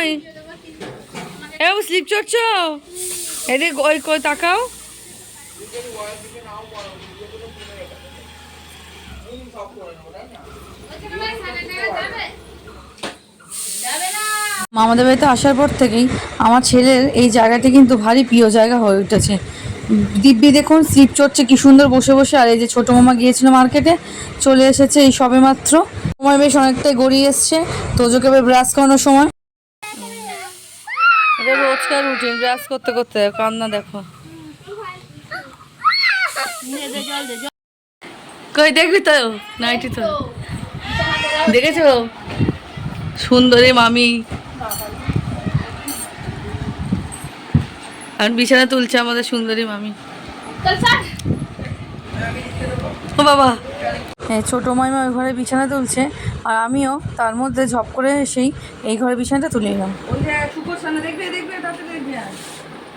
নয়। এ স্লিপ চড়ছ? ওই কই তাকাও। মামাদের বাড়িতে আসার পর থেকেই আমার ছেলের এই জায়গাটি কিন্তু ভারী প্রিয় জায়গা হয়ে উঠেছে। দিব্যি, দেখুন স্লিপ চড়ছে, কি সুন্দর বসে বসে। আর এই যে ছোটো মামা গিয়েছিল মার্কেটে চলে এসেছে এই সবে মাত্র সময় বেশ অনেকটাই গড়িয়ে এসছে। তোজোকে ব্রাশ করানোর সময়। রোজকার রুটিন ব্রাশ করতে করতে কান্না দেখো। কই দেখবি তো? নাইটি তো। দেখেছ? সুন্দরী মামি। আর বিছানা তুলছে আমাদের সুন্দরী মামি। ও বাবা। ছোটো মাইমা ওই ঘরে বিছানা তুলছে আর আমিও তার মধ্যে ঝপ করে এসেই এই ঘরে বিছানাটা তুলে নিলাম।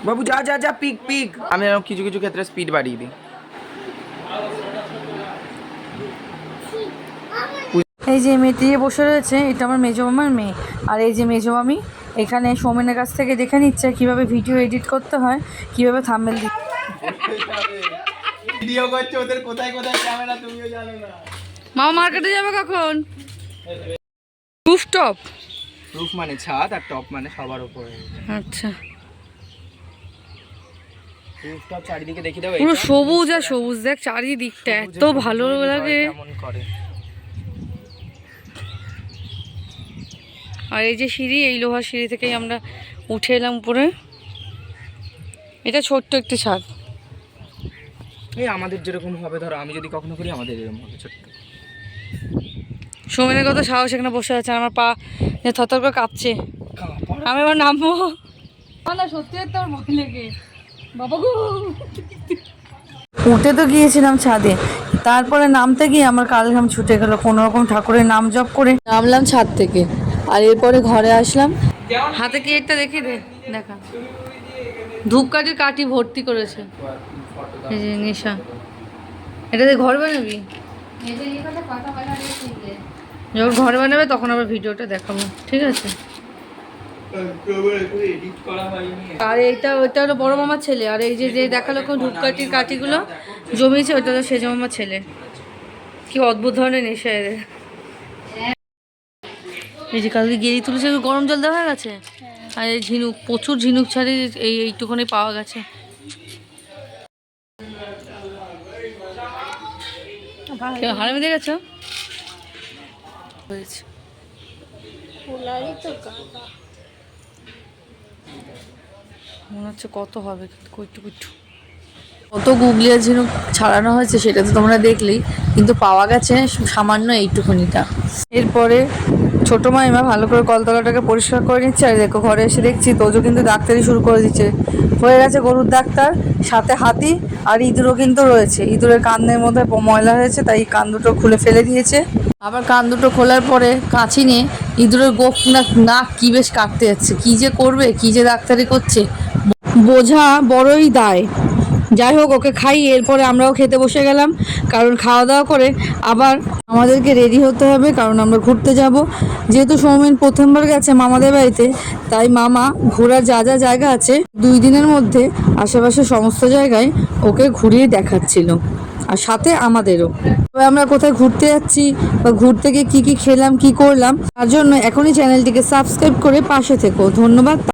বাবু যা যা যা পিক পিক। আমি এরকম কিছু কিছু ক্ষেত্রে স্পিড বাড়িয়ে দিই। এই যে মেয়েটি যে বসে রয়েছে এটা আমার মেজো মামার মেয়ে। আর এই যে মেজো মামি এখানে সৌমেনের কাছ থেকে দেখে নিচ্ছে কীভাবে ভিডিও এডিট করতে হয় কীভাবে থাম্বেল দিতে ভিডিও করছে ওদের কোথায় কোথায় ক্যামেরা তুমিও জানো না। মামা মার্কেটে যাবে কখন? রুফটপ রুফ মানে ছাদ আর টপ মানে সবার উপরে। আচ্ছা। রুফটপ চারিদিকে দেখি দাও পুরো সবুজ আর সবুজ দেখ চারিদিকটা এত ভালো লাগে। আর এই যে সিঁড়ি এই লোহার সিঁড়ি থেকেই আমরা উঠে এলাম উপরে। এটা ছোট্ট একটি ছাদ। এই আমাদের যেরকম হবে ধরো আমি যদি কখনো করি আমাদের এরকম হবে ছোট্ট। সৌমেনের কত সাহস এখানে বসে আছে আমার পা থরথর করে কাঁপছে। আমি এবার নামবো। না সত্যি তো আমার ভয় লেগে। বাবা উঠে তো গিয়েছিলাম ছাদে তারপরে নামতে গিয়ে আমার কাল ঘাম ছুটে গেল কোনো রকম ঠাকুরের নাম জপ করে। নামলাম ছাদ থেকে আর এরপরে ঘরে আসলাম। হাতে কি একটা দেখে দে দেখা। ধূপকাঠির কাঠি ভর্তি করেছে। এই যে নেশা। এটা দিয়ে ঘর বানাবি? যখন ঘরে বানাবে তখন আবার ভিডিওটা দেখাবো ঠিক আছে? আর এইটা ওইটা হলো বড় মামার ছেলে। আর এই যে যে দেখাল কোন ধূপকাঠির কাঠিগুলো জমিয়েছে ওইটা হলো সেজ মামার ছেলে। কি অদ্ভুত ধরনের নেশা এদের। এই যে কালকে গেরি তুলেছে গরম জল দেওয়া হয়ে গেছে? আর এই ঝিনুক প্রচুর ঝিনুক ছাড়ি এই এইটুখানি পাওয়া গেছে। কেউ গেছো? মনে হচ্ছে কত হবে কুইটু কইটু কত গুগলিয়া ঝিনুক ছাড়ানো হয়েছে, সেটা তো তোমরা দেখলেই। কিন্তু পাওয়া গেছে সামান্য এইটুকুনিটা। এরপরে ছোটো মাইমা ভালো করে কলতলাটাকে পরিষ্কার করে নিচ্ছে, আর দেখো ঘরে এসে দেখছি তোজো কিন্তু ডাক্তারি শুরু করে দিচ্ছে। হয়ে গেছে গরুর ডাক্তার, সাথে হাতি আর ইঁদুরও কিন্তু রয়েছে। ইঁদুরের কানের মধ্যে ময়লা হয়েছে, তাই কান দুটো খুলে ফেলে দিয়েছে। আবার কান দুটো খোলার পরে কাঁচি নিয়ে ইঁদুরের গোপ না, নাক কী বেশ কাটতে যাচ্ছে। কী যে করবে, কী যে ডাক্তারি করছে, বোঝা বড়ই দায়। যাই হোক, ওকে খাই, এরপরে আমরাও খেতে বসে গেলাম। কারণ খাওয়া দাওয়া করে আবার আমাদেরকে রেডি হতে হবে, কারণ আমরা ঘুরতে যাব। যেহেতু সৌমেন প্রথমবার গেছে মামাদের বাড়িতে, তাই মামা ঘোরার যা যা জায়গা আছে, দুই দিনের মধ্যে আশেপাশে সমস্ত জায়গায় ওকে ঘুরিয়ে দেখাচ্ছিল। আর সাথে আমাদেরও। আমরা কোথায় ঘুরতে যাচ্ছি বা ঘুরতে গিয়ে কী কী খেলাম, কী করলাম, তার জন্য এখনই চ্যানেলটিকে সাবস্ক্রাইব করে পাশে থেকো। ধন্যবাদ।